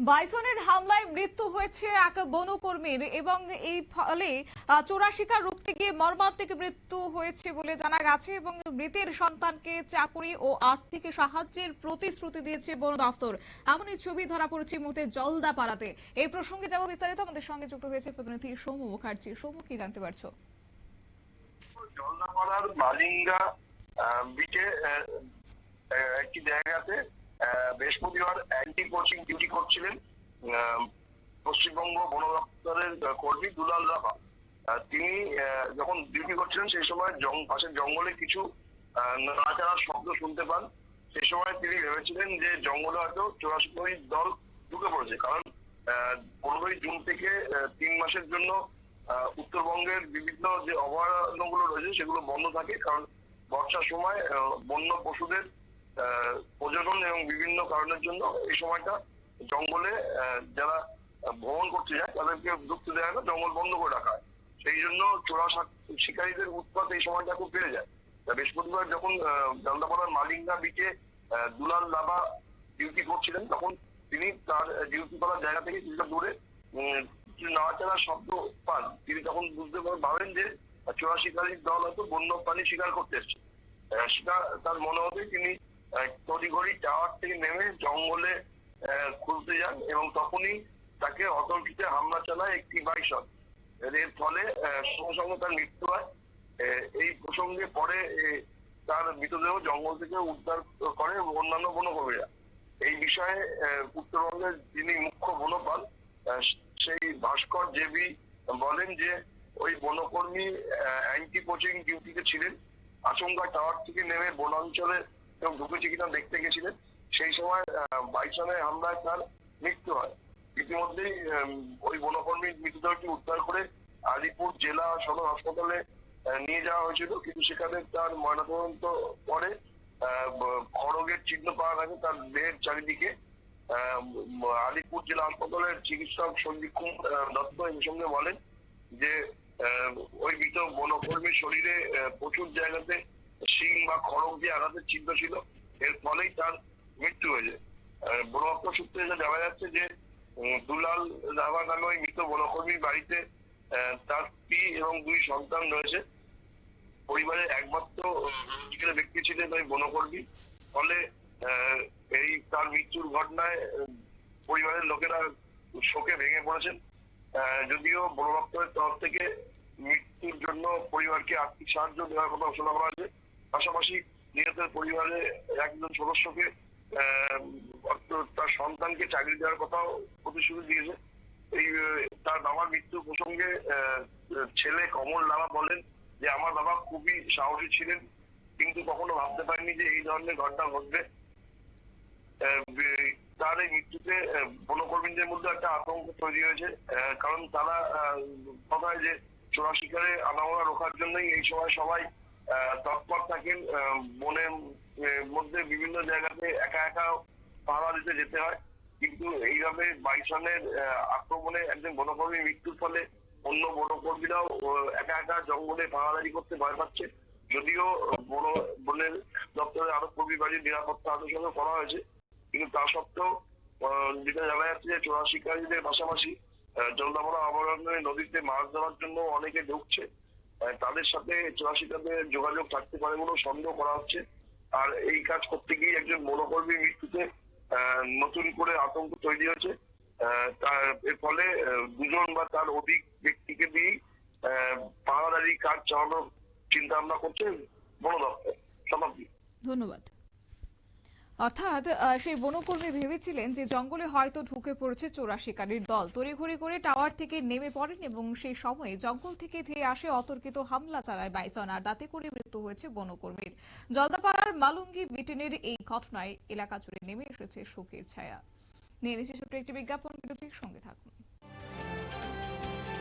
বাইসনের হামলায় মৃত্যু হয়েছে এক বনকর্মীর এবং এই ফলে চোরা শিকার রুখতে গিয়ে মর্মান্তিক মৃত্যু হয়েছে বলে জানা গেছে এবং মৃতের সন্তানকে চাকুরি ও আর্থিক সাহায্যের প্রতিশ্রুতি দিয়েছে বন দফতর এমনই ছবি ধরা পড়েছে মুহূর্তে জলদা পাড়াতে এই প্রসঙ্গে যাব বিস্তারিত। আমাদের সঙ্গে যুক্ত হয়েছে প্রতিনিধি সৌম্য মুখার্জি। সৌম্য কি জানতে পারছ? জলদাপাড়ার আহ, একটি জায়গাতে বৃহস্পতিবার অ্যান্টি কোচিং ডিউটি করছিলেন পশ্চিমবঙ্গ বন দপ্তরের কর্মী দুলাল রাভা। তিনি যখন ডিউটি করছিলেন, সেই সময় পাশের জঙ্গলে কিছু নাড়াচাড়ার শব্দ শুনতে পান। সেই সময় তিনি ভেবেছিলেন যে জঙ্গলে হয়তো চৌরাশি দল ঢুকে পড়েছে। কারণ পনেরোই জুন থেকে তিন মাসের জন্য উত্তরবঙ্গের বিভিন্ন যে অভয়ারণ্যগুলো রয়েছে, সেগুলো বন্ধ থাকে। কারণ, বর্ষার সময় বন্য পশুদের প্রজনন এবং বিভিন্ন কারণের জন্য এই সময়টা জঙ্গলে যারা ভ্রমণ করতে যায়, তাদেরকে ঢুকতে দেয় না, জঙ্গল বন্ধ করে রাখা হয়। সেই জন্য চোরা শিকারীদের উৎপাত এই সময়টা খুব বেড়ে যায়। বৃহস্পতিবার যখন জলদাপাড়ার মালিঙ্গা বিচে দুলাল লাভা ডিউটি করছিলেন, তখন তিনি তার ডিউটি করার জায়গা থেকে কিছুটা দূরে নাড়াচাড়া শব্দ পান। তিনি তখন বুঝতে ভাবেন যে চোরা শিকারীর দল হয়তো বন্য প্রাণী শিকার করতে এসছে। সেটা তার মনে হতে তিনি তড়িঘড়ি টাওয়ার থেকে নেমে জঙ্গলে খুঁজতে যান এবং তখনই তাকে অতর্কিতে হামলা চালায় একটি বাইসন এর ফলে সঙ্গে সঙ্গে তার মৃত্যু হয়। এই প্রসঙ্গে পরে তার মৃতদেহ জঙ্গল থেকে উদ্ধার করে অন্যান্য বনকর্মীরা এই বিষয়ে উত্তরবঙ্গের যিনি মুখ্য বনপাল সেই ভাস্কর জেবি বলেন যে, ওই বনকর্মী অ্যান্টি পোচিং ডিউটিতে ছিলেন। আচমকা টাওয়ার থেকে নেমে বনাঞ্চলে কেউ ঢুকেছে কিনা দেখতে গেছিলেন। সেই সময় বাইসনের হামলায় তার মৃত্যু হয়। ইতিমধ্যেই ওই বনকর্মীর মৃতদেহটি উদ্ধার করে আলিপুর জেলা সদর হাসপাতালে নিয়ে যাওয়া হয়েছিল। কিন্তু সেখানে তার ময়নাতদন্ত পরে খড়গের চিহ্ন পাওয়া গেছে তার দেহের চারিদিকে। আলিপুর জেলা হাসপাতালের চিকিৎসক সন্দীপ কুমার দত্ত এই সঙ্গে বলেন যে ওই মৃত বনকর্মীর শরীরে প্রচুর জায়গাতে শিং বা খড়গ দিয়ে আঘাতের চিহ্ন ছিল এর ফলেই তার মৃত্যু হয়েছে। আহ, বন সূত্রে যা জানা যাচ্ছে যে দুলাল রাভা নামে ওই মৃত বনকর্মীর বাড়িতে তার স্ত্রী এবং দুই সন্তান রয়েছে। পরিবারের একমাত্র রোজগার ব্যক্তি ছিলেন ওই বনকর্মী। ফলে এই তার মৃত্যুর ঘটনায় পরিবারের লোকেরা শোকে ভেঙে পড়েছেন। যদিও বন দপ্তরের তরফ থেকে মৃত্যুর জন্য পরিবারকে আর্থিক সাহায্য দেওয়ার কথা ঘোষণা করা পাশাপাশি নিহতের পরিবারের একজন সদস্যকে তার সন্তানকে চাকরি দেওয়ার কথাও প্রতিশ্রুতি দিয়েছে। এই তার বাবার মৃত্যু প্রসঙ্গে ছেলে কমল লাভা বলেন যে আমার বাবা খুবই সাহসী ছিলেন কিন্তু কখনো ভাবতে পারিনি যে এই ধরনের ঘটনা ঘটবে। তার এই মৃত্যুতে বনকর্মীদের মধ্যে একটা আতঙ্ক তৈরি হয়েছে কারণ তারা আহ, কথা হয় যে চোরা শিকারে আনাগোনা রোখার জন্যই এই সময় সবাই তৎপর থাকেন বনের মধ্যে বিভিন্ন জায়গাতে একা একা পাহারা দিতে যেতে হয়। কিন্তু এইভাবে বাইসনের আক্রমণে একজন বনকর্মী মৃত্যুর ফলে অন্য বনকর্মীরাও একা একা জঙ্গলে পাহারাদারি করতে ভয় পাচ্ছে। যদিও বন, বনের দপ্তরে আরও কর্মী বাড়ির নিরাপত্তা আলোচনা করা হয়েছে। কিন্তু তা সত্ত্বেও যেটা জানা যাচ্ছে যে চোরা শিকারীদের পাশাপাশি জলদাপাড়া অভয়ারণ্যে নদীতে মাছ ধরার জন্য অনেকে ঢুকছে। তাদের সাথে চোরা যোগাযোগ থাকতে পারে বলেও সন্দেহ করা হচ্ছে। আর এই কাজ করতে গিয়ে একজন মনোকর্মী মৃত্যুতে নতুন করে আতঙ্ক তৈরি হয়েছে। তার, এর ফলে দুজন বা তার অধিক ব্যক্তিকে দিয়ে পাহাড়ারি কাজ চালানোর চিন্তা ভাবনা করছে বড় দপ্তর ধন্যবাদ। অর্থাৎ সেই বনকর্মী ভেবেছিলেন যে জঙ্গলে হয়তো ঢুকে পড়েছে চোরা শিকারীর দল। তড়িঘড়ি করে টাওয়ার থেকে নেমে পড়েন এবং সেই সময়ে জঙ্গল থেকে ধেয়ে আসে অতর্কিত হামলা চালায় বাইসন আর তাতে করে মৃত্যু হয়েছে বনকর্মীর। জলদাপাড়ার মালুঙ্গি ব্রিটেনের এই ঘটনায় এলাকা জুড়ে নেমে এসেছে শোকের ছায়া। নিয়ে নিচ্ছে ছোট্ট একটি বিজ্ঞাপন বিরতির সঙ্গে থাকুন।